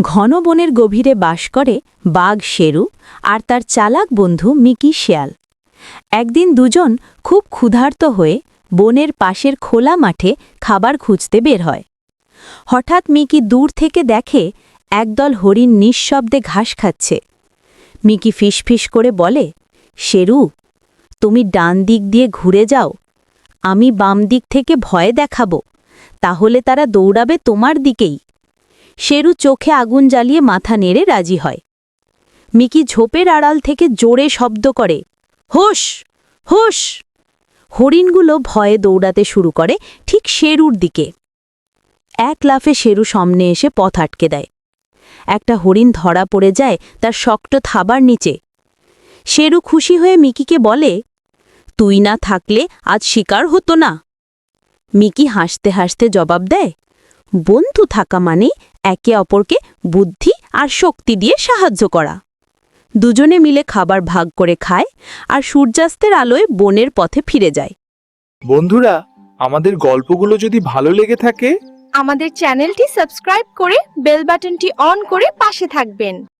ঘন বনের গভীরে বাস করে বাঘ শেরু আর তার চালাক বন্ধু মিকি শেয়াল। একদিন দুজন খুব ক্ষুধার্ত হয়ে বনের পাশের খোলা মাঠে খাবার খুঁজতে বের হয়। হঠাৎ মিকি দূর থেকে দেখে একদল হরিণ নিঃশব্দে ঘাস খাচ্ছে। মিকি ফিসফিস করে বলে, শেরু, তুমি ডান দিক দিয়ে ঘুরে যাও। আমি বাম দিক থেকে ভয় দেখাবো। তাহলে তারা দৌড়াবে তোমার দিকেই। শেরু চোখে আগুন জ্বালিয়ে মাথা নেড়ে রাজি হয়। মিকি ঝোপের আড়াল থেকে জোরে শব্দ করে হোস হোস হরিণগুলো ভয়ে দৌড়াতে শুরু করে ঠিক শেরুর দিকে। এক লাফে শেরু সামনে এসে পথ আটকে দেয়। একটা হরিণ ধরা পড়ে যায় তার শক্ত থাবার নিচে। শেরু খুশি হয়ে মিকিকে বলে, তুই না থাকলে আজ শিকার হতো না? মিকি হাসতে হাসতে জবাব দেয় বন্ধু থাকা মানে একে অপরকে বুদ্ধি আর শক্তি দিয়ে সাহায্য করা। দুজনে মিলে খাবার ভাগ করে খায় আর সূর্যাস্তের আলোয় বনের পথে ফিরে যায়। বন্ধুরা আমাদের গল্পগুলো যদি ভালো লেগে থাকে আমাদের চ্যানেলটি সাবস্ক্রাইব করে বেল বাটনটি অন করে পাশে থাকবেন।